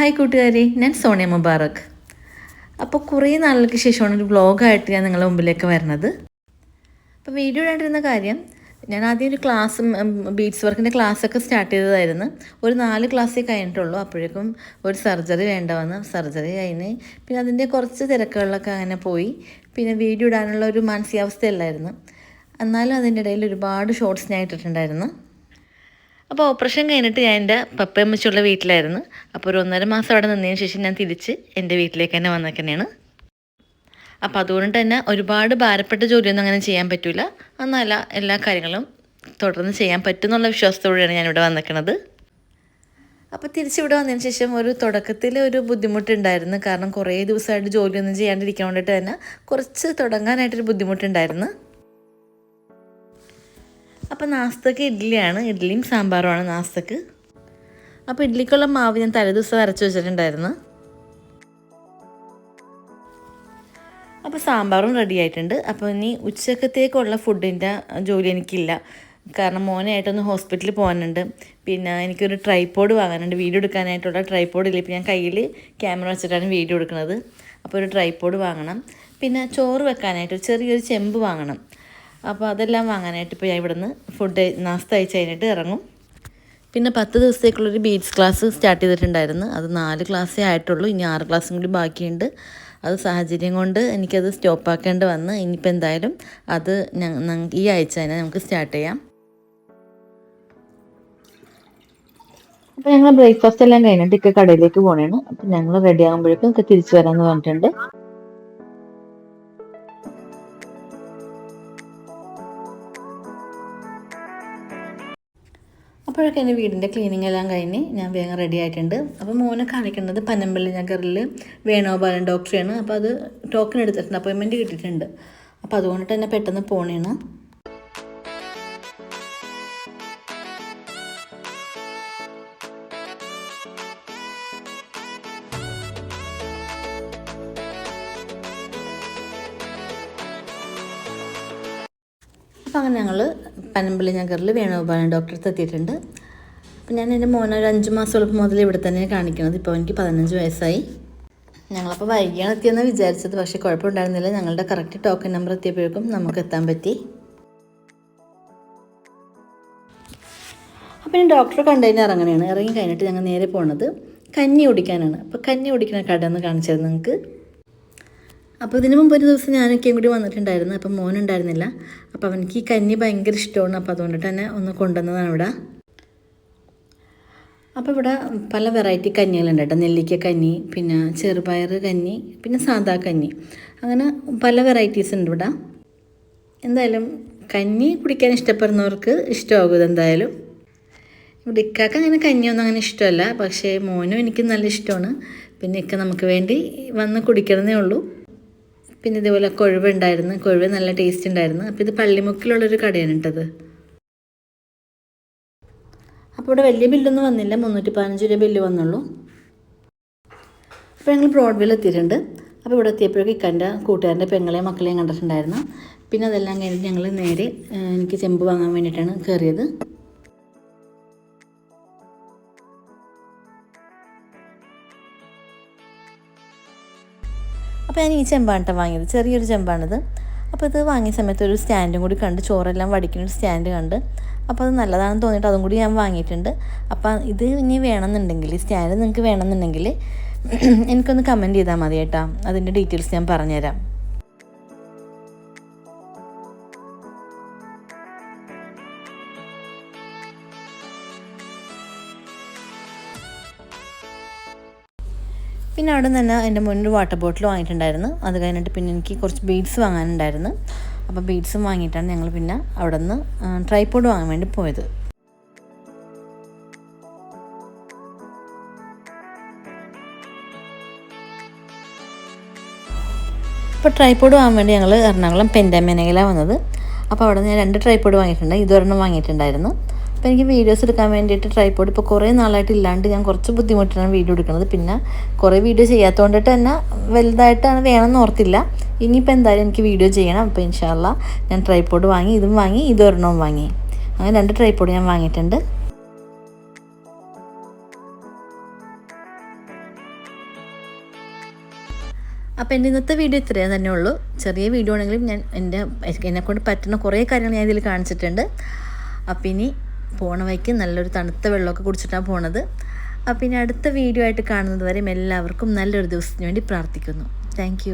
Hi കൂട്ടുകാരി ഞാൻ സോണിയ മുബാറക്. അപ്പോൾ കുറേ നാളുകൾക്ക് ശേഷമാണ് ഒരു വ്ളോഗായിട്ട് ഞാൻ നിങ്ങളുടെ മുമ്പിലേക്ക് വരുന്നത്. അപ്പോൾ വീഡിയോ ഇടാണ്ടിരുന്ന കാര്യം ഞാൻ ആദ്യം ഒരു ക്ലാസ് ബീറ്റ്സ് വർക്കിന്റെ ക്ലാസ്സൊക്കെ സ്റ്റാർട്ട് ചെയ്തതായിരുന്നു. ഒരു നാല് ക്ലാസ്സേ കഴിഞ്ഞിട്ടുള്ളൂ. അപ്പോഴേക്കും ഒരു സർജറി വേണ്ട വന്ന് സർജറി കഴിഞ്ഞ് പിന്നെ അതിന്റെ കുറച്ച് തിരക്കുകളിലൊക്കെ അങ്ങനെ പോയി. പിന്നെ വീഡിയോ ഇടാനുള്ള ഒരു മാനസികാവസ്ഥയല്ലായിരുന്നു. എന്നാലും അതിന്റെ ഇടയിൽ ഒരുപാട് ഷോർട്സ് ഞാൻ ഇട്ടിട്ടുണ്ടായിരുന്നു. അപ്പോൾ ഓപ്പറേഷൻ കഴിഞ്ഞിട്ട് ഞാൻ എന്റെ പപ്പയമ്മച്ചുള്ള വീട്ടിലായിരുന്നു. അപ്പോൾ ഒരു ഒന്നര മാസം അവിടെ നിന്നതിന് ശേഷം ഞാൻ തിരിച്ച് എന്റെ വീട്ടിലേക്ക് തന്നെ വന്നേക്കന്നെയാണ് അപ്പോൾ അതുകൊണ്ട് തന്നെ ഒരുപാട് ഭാരപ്പെട്ട ജോലിയൊന്നും അങ്ങനെ ചെയ്യാൻ പറ്റില്ല എന്നല്ല എല്ലാ കാര്യങ്ങളും തുടർന്ന് ചെയ്യാൻ പറ്റും എന്നുള്ള വിശ്വാസത്തോടെയാണ് ഞാനിവിടെ വന്നിരിക്കുന്നത് അപ്പോൾ തിരിച്ചിവിടെ വന്നതിന് ശേഷം ഒരു തുടക്കത്തിൽ ഒരു ബുദ്ധിമുട്ടുണ്ടായിരുന്നു. കാരണം കുറേ ദിവസമായിട്ട് ജോലിയൊന്നും ചെയ്യാണ്ടിരിക്കാൻ വേണ്ടിയിട്ട് തന്നെ കുറച്ച് തുടങ്ങാനായിട്ടൊരു ബുദ്ധിമുട്ടുണ്ടായിരുന്നു. അപ്പോൾ നാസ്തക്ക് ഇഡ്ഡലിയാണ് ഇഡ്ഡലിയും സാമ്പാറുമാണ് നാസ്തക്ക്. അപ്പോൾ ഇഡ്ഡലിക്കുള്ള മാവ് ഞാൻ തലേദിവസം അരച്ച് വെച്ചിട്ടുണ്ടായിരുന്നു. അപ്പോൾ സാമ്പാറും റെഡി ആയിട്ടുണ്ട്. അപ്പോൾ ഇനി ഉച്ചക്കത്തേക്കുള്ള ഫുഡിന്റെ ജോലി എനിക്കില്ല. കാരണം മോനായിട്ടൊന്ന് ഹോസ്പിറ്റലിൽ പോകാനുണ്ട്. പിന്നെ എനിക്കൊരു ട്രൈപോഡ് വാങ്ങാനുണ്ട്. വീഡിയോ എടുക്കാനായിട്ടുള്ള ട്രൈപോഡ് ഇല്ല? ഇപ്പോൾ ഞാൻ കയ്യിൽ ക്യാമറ വെച്ചിട്ടാണ് വീഡിയോ എടുക്കുന്നത്. അപ്പോൾ ഒരു ട്രൈപോഡ് വാങ്ങണം. പിന്നെ ചോറ് വെക്കാനായിട്ട് ചെറിയൊരു ചെമ്പ് വാങ്ങണം. അപ്പോൾ അതെല്ലാം വാങ്ങാനായിട്ട് ഇപ്പോൾ ഞാൻ ഇവിടുന്ന് ഫുഡ് നാസ്ത അയച്ച് കഴിഞ്ഞിട്ട് ഇറങ്ങും. പിന്നെ പത്ത് ദിവസത്തേക്കുള്ളൊരു ബീറ്റ്സ് ക്ലാസ് സ്റ്റാർട്ട് ചെയ്തിട്ടുണ്ടായിരുന്നു. അത് നാല് ക്ലാസ്സേ ആയിട്ടുള്ളൂ. ഇനി ആറ് ക്ലാസ്സും കൂടി ബാക്കിയുണ്ട്. അത് സാഹചര്യം കൊണ്ട് എനിക്കത് സ്റ്റോപ്പ് ആക്കേണ്ടി വന്ന് ഇനിയിപ്പോൾ എന്തായാലും അത് ഈ ആഴ്ച തന്നെ നമുക്ക് സ്റ്റാർട്ട് ചെയ്യാം. അപ്പോൾ ഞങ്ങൾ ബ്രേക്ക്ഫാസ്റ്റ് എല്ലാം കഴിഞ്ഞിട്ട് ഇക്ക കടയിലേക്ക് പോകണേണ് അപ്പോൾ ഞങ്ങൾ റെഡി ആകുമ്പോഴേക്കും ഒക്കെ തിരിച്ചു വരാമെന്ന് പറഞ്ഞിട്ടുണ്ട്. അപ്പോഴൊക്കെ എന്റെ വീടിന്റെ ക്ലീനിങ് എല്ലാം കഴിഞ്ഞ് ഞാൻ വേഗം റെഡി ആയിട്ടുണ്ട്. അപ്പോൾ മോനെ കാണിക്കേണ്ടത് പനമ്പള്ളി നഗറിൽ വേണോപാലൻ ഡോക്ടറെയാണ് അപ്പോൾ അത് ടോക്കൺ എടുത്തിട്ടുണ്ട് അപ്പോയിൻമെന്റ് കിട്ടിയിട്ടുണ്ട്. അപ്പോൾ അതുകൊണ്ട് തന്നെ പെട്ടെന്ന് പോണേണ്. അപ്പോൾ അങ്ങനെ ഞങ്ങൾ പനമ്പള്ളി നഗറിൽ വേണുഗോപാലൻ ഡോക്ടറെ എത്തിയിട്ടുണ്ട്. അപ്പോൾ ഞാൻ എന്റെ മോനെ ഒരു അഞ്ച് മാസം മുതൽ ഇവിടെ തന്നെ കാണിക്കുന്നത് ഇപ്പോൾ എനിക്ക് പതിനഞ്ച് വയസ്സായി. ഞങ്ങളപ്പോൾ വൈകിയാണ് എത്തിയെന്ന് വിചാരിച്ചത്. പക്ഷേ കുഴപ്പമുണ്ടായിരുന്നില്ല. ഞങ്ങളുടെ കറക്റ്റ് ടോക്കൺ നമ്പർ എത്തിയപ്പോഴേക്കും നമുക്ക് എത്താൻ പറ്റി. അപ്പോൾ ഞാൻ ഡോക്ടറെ കണ്ടതിന് ഇറങ്ങണയാണ് ഇറങ്ങി കഴിഞ്ഞിട്ട് ഞങ്ങൾ നേരെ പോണത് കഞ്ഞി കുടിക്കാനാണ്. അപ്പോൾ കഞ്ഞി കുടിക്കുന്ന കട എന്ന് കാണിച്ചത് നിങ്ങൾക്ക്? അപ്പോൾ ഇതിനു മുമ്പ് ഒരു ദിവസം ഞാനൊക്കെയും കൂടി വന്നിട്ടുണ്ടായിരുന്നു. അപ്പം മോനുണ്ടായിരുന്നില്ല. അപ്പോൾ അവനക്ക് ഈ കഞ്ഞി ഭയങ്കര ഇഷ്ടമാണ്. അപ്പോൾ അതുകൊണ്ടിട്ട് തന്നെ ഒന്ന് കൊണ്ടുവന്നതാണ് ഇവിടെ. അപ്പോൾ ഇവിടെ പല വെറൈറ്റി കഞ്ഞികളുണ്ട് കേട്ടോ. നെല്ലിക്ക കഞ്ഞി പിന്നെ ചെറുപയർ കഞ്ഞി പിന്നെ സാദാ കഞ്ഞി. അങ്ങനെ പല വെറൈറ്റീസ് ഉണ്ട് ഇവിടെ. എന്തായാലും കഞ്ഞി കുടിക്കാൻ ഇഷ്ടപ്പെടുന്നവർക്ക് ഇഷ്ടമാകും എന്തായാലും ഇവിടെ ഇക്കാക്ക് അങ്ങനെ കഞ്ഞിയൊന്നും അങ്ങനെ ഇഷ്ടമല്ല. പക്ഷേ മോനും എനിക്ക് നല്ല ഇഷ്ടമാണ്. പിന്നെ ഇക്ക നമുക്ക് വേണ്ടി വന്ന് കുടിക്കണമെന്നേ ഉള്ളൂ. പിന്നെ ഇതേപോലെ കൊഴുവ ഉണ്ടായിരുന്നു കൊഴുവ നല്ല ടേസ്റ്റ് ഉണ്ടായിരുന്നു. അപ്പോൾ ഇത് പള്ളിമുക്കിലുള്ളൊരു കടയാണ് കേട്ടത് അപ്പോൾ ഇവിടെ വലിയ ബില്ലൊന്നും വന്നില്ല. മുന്നൂറ്റി പതിനഞ്ച് രൂപ ബില്ല് വന്നുള്ളൂ. അപ്പോൾ ഞങ്ങൾ ബ്രോഡ്വേയിൽ എത്തിയിട്ടുണ്ട്. അപ്പോൾ ഇവിടെ എത്തിയപ്പോഴേക്കും ഇക്കന്റെ കൂട്ടുകാരന്റെ പെങ്ങളെയും മക്കളെയും കണ്ടിട്ടുണ്ടായിരുന്നു. പിന്നെ അതെല്ലാം കഴിഞ്ഞിട്ട് ഞങ്ങൾ നേരെ എനിക്ക് ചെമ്പ് വാങ്ങാൻ വേണ്ടിയിട്ടാണ് കയറിയത് അപ്പോൾ ഞാൻ ഈ ചെമ്പാണ് വാങ്ങിയത്. ചെറിയൊരു ചെമ്പാണിത്. അപ്പോൾ ഇത് വാങ്ങിയ സമയത്ത് ഒരു സ്റ്റാൻഡും കൂടി കണ്ട് ചോറെല്ലാം വടിക്കുന്ന ഒരു സ്റ്റാൻഡ് കണ്ട്. അപ്പോൾ അത് നല്ലതാണെന്ന് തോന്നിയിട്ട് അതും കൂടി ഞാൻ വാങ്ങിയിട്ടുണ്ട്. അപ്പോൾ ഇത് ഇനി വേണമെന്നുണ്ടെങ്കിൽ സ്റ്റാൻഡ് നിങ്ങൾക്ക് വേണമെന്നുണ്ടെങ്കിൽ എനിക്കൊന്ന് കമന്റ് ചെയ്താൽ മതി കേട്ടോ. അതിന്റെ ഡീറ്റെയിൽസ് ഞാൻ പറഞ്ഞുതരാം. പിന്നെ അവിടെ നിന്ന് തന്നെ എന്റെ മുന്നിൽ വാട്ടർ ബോട്ടിൽ വാങ്ങിയിട്ടുണ്ടായിരുന്നു. അത് കഴിഞ്ഞിട്ട് പിന്നെ എനിക്ക് കുറച്ച് ബീഡ്സ് വാങ്ങാനുണ്ടായിരുന്നു. അപ്പോൾ ബീഡ്സും വാങ്ങിയിട്ടാണ് ഞങ്ങൾ പിന്നെ അവിടെ നിന്ന് ട്രൈപോഡ് വാങ്ങാൻ വേണ്ടി പോയത്. ഇപ്പോൾ ട്രൈപോഡ് വാങ്ങാൻ വേണ്ടി ഞങ്ങൾ എറണാകുളം പെൻഡാമേനയിലാണ് വന്നത്. അപ്പോൾ അവിടെ നിന്ന് ഞാൻ രണ്ട് ട്രൈപോഡ് വാങ്ങിയിട്ടുണ്ട്. ഇതൊരെണ്ണം വാങ്ങിയിട്ടുണ്ടായിരുന്നു. അപ്പോൾ എനിക്ക് വീഡിയോസ് എടുക്കാൻ വേണ്ടിയിട്ട് ട്രൈപോഡ് ഇപ്പോൾ കുറേ നാളായിട്ട് ഇല്ലാണ്ട് ഞാൻ കുറച്ച് ബുദ്ധിമുട്ടാണ് വീഡിയോ എടുക്കുന്നത്. പിന്നെ കുറേ വീഡിയോ ചെയ്യാത്തതുകൊണ്ടിട്ട് തന്നെ വലുതായിട്ടാണ് വേണമെന്ന് ഓർത്തില്ല. ഇനിയിപ്പോൾ എന്തായാലും എനിക്ക് വീഡിയോ ചെയ്യണം. അപ്പോൾ ഇൻഷാല്ല ഞാൻ ട്രൈപോഡ് വാങ്ങി ഇതും വാങ്ങി ഇതൊരെണ്ണവും വാങ്ങി. അങ്ങനെ രണ്ട് ട്രൈപോഡ് ഞാൻ വാങ്ങിയിട്ടുണ്ട്. അപ്പോൾ എന്റെ ഇന്നത്തെ വീഡിയോ ഇത്രയേ തന്നെ ഉള്ളൂ. ചെറിയ വീഡിയോ ആണെങ്കിലും ഞാൻ എന്റെ എന്നെക്കൊണ്ട് പറ്റുന്ന കുറേ കാര്യങ്ങൾ ഞാൻ ഇതിൽ കാണിച്ചിട്ടുണ്ട്. അപ്പം ഇനി പോണ വഴിക്ക് നല്ലൊരു തണുത്ത വെള്ളമൊക്കെ കുടിച്ചിട്ടാണ് പോണത്. അപ്പം ഇനി അടുത്ത വീഡിയോ ആയിട്ട് കാണുന്നത് വരെയും എല്ലാവർക്കും നല്ലൊരു ദിവസത്തിന് വേണ്ടി പ്രാർത്ഥിക്കുന്നു. താങ്ക്